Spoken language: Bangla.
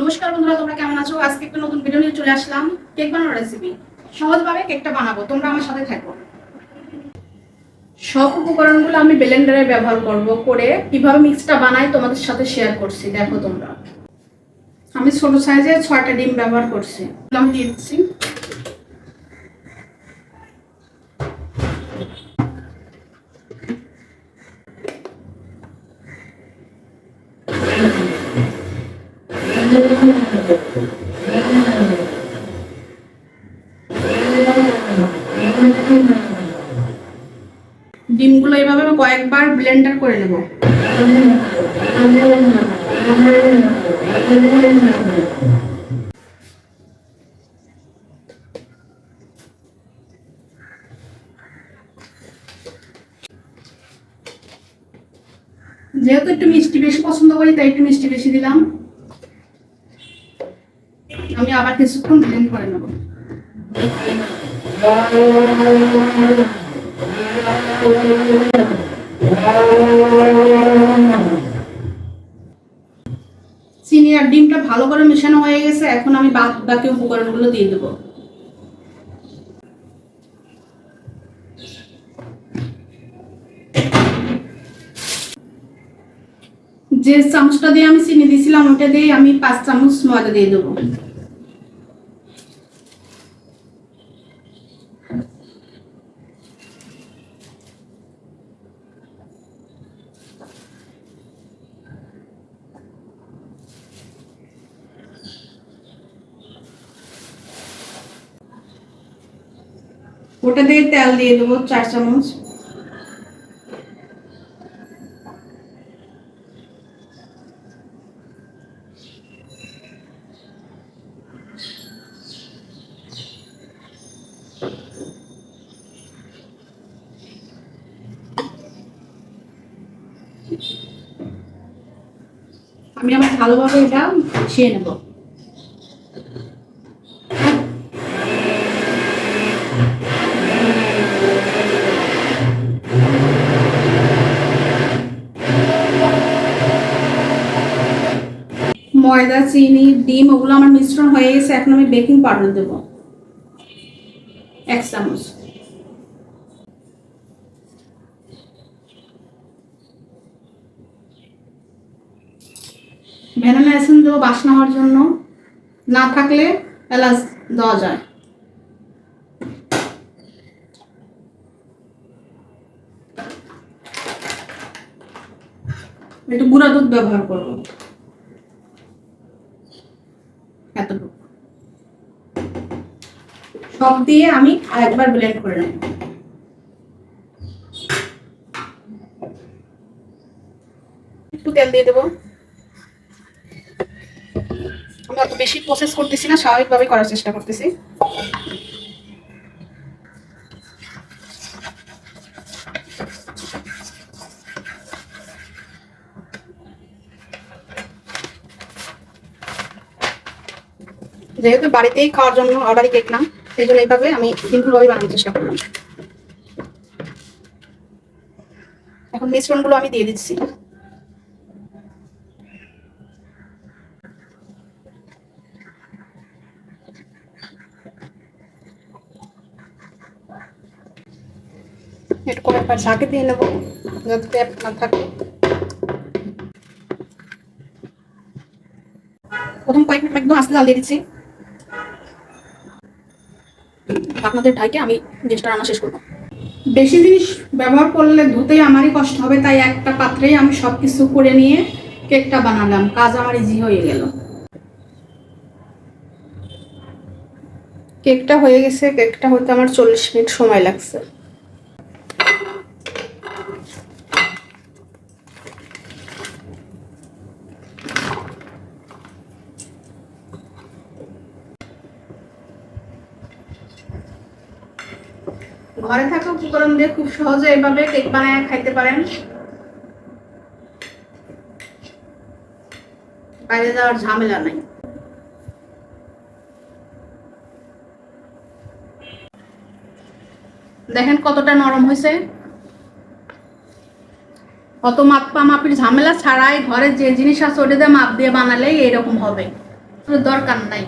নমস্কার বন্ধুরা, তোমরা কেমন আছো? আজকে একটা নতুন ভিডিও নিয়ে চলে আসলাম। কেক বানানোর রেসিপি সহজভাবে কেকটা বানাবো। তোমরা আমার সাথে থাকো। সব উপকরণগুলো আমি ব্লেন্ডারে ব্যবহার করব করে কীভাবে মিক্সটা বানাই তোমাদের সাথে শেয়ার করছি। দেখো তোমরা। আমি ছোট সাইজে ছয়টা ডিম ব্যবহার করছি। দিয়ে দিচ্ছি। ডিমগুলো এইভাবে আমি কয়েকবার ব্লেন্ডার করে নেব। যেহেতু একটু মিষ্টি বেশি পছন্দ করি, তাই একটু মিষ্টি বেশি দিলাম। আমি আবার কিছুক্ষণ ব্লেন্ড করে নেব। চিনি আর ডিমটা ভালো করে মেশানো হয়ে গেছে, এখন আমি বাকি উপকরণগুলো দিয়ে দেবো। যে চামচটা দিয়ে আমি চিনি দিয়েছিলাম ওটা দিয়ে আমি পাঁচ চামচ ময়দা দিয়ে দেবো। ওটা দিয়ে তেল দিয়ে দেবো চার চামচ। আমি আবার ভালোভাবে এটা মিশিয়ে নেব। ময়দা, চিনি, ডিম, ওগুলো আমার মিশ্রণ হয়ে গেছে, এখন আমি বেকিং পাউডার দেবো। এক চামচ। ভ্যানিলা এসেন্স দেবো বাসনা হওয়ার জন্য না থাকলে এলাচ দেওয়া যায়। একটু গুঁড়া দুধ ব্যবহার করব। এতটুকু। সব দিয়ে আমি একবার ব্লেন্ড করে নেব। একটু তেল দিয়ে দেবো। অত বেশি প্রসেস করতেছি না, স্বাভাবিকভাবে করার চেষ্টা করতেছি। যেহেতু বাড়িতেই খাওয়ার জন্য অর্ডারই কেক না, সেই জন্য এইভাবে আমি সিম্পলভাবে বানানোর চেষ্টা করলাম এখন মিশ্রণগুলো আমি দিয়ে দিচ্ছি। একটু কয়েকবার ঝাঁকে দিয়ে নেব যাতে ট্যাপ না থাকে। প্রথম কয়েক মিনিট একদম আস্তে জাল দিয়ে দিচ্ছি। আপনাদের ঢাকে আমি জিনিসটা রান্না শেষ করব। বেশি জিনিস ব্যবহার করলে ধুতেই আমারই কষ্ট হবে তাই একটা পাত্রেই আমি সব কিছু করে নিয়ে কেকটা বানালাম। কাজ আমার ইজি হয়ে গেল। কেকটা হয়ে গেছে কেকটা হতে আমার চল্লিশ মিনিট সময় লাগছে। ঘরে থাকা উপকরণ দিয়ে খুব সহজে এভাবে কেক বানায় খাইতে পারেন? বাইরে যাওয়ার ঝামেলা নাই। দেখেন কতটা নরম হয়েছে। অত মাপা মাপির ঝামেলা ছাড়াই ঘরে যে জিনিস আছে ওটা দিয়ে মাপ দিয়ে বানালেই এরকম হবে। দরকার নাই।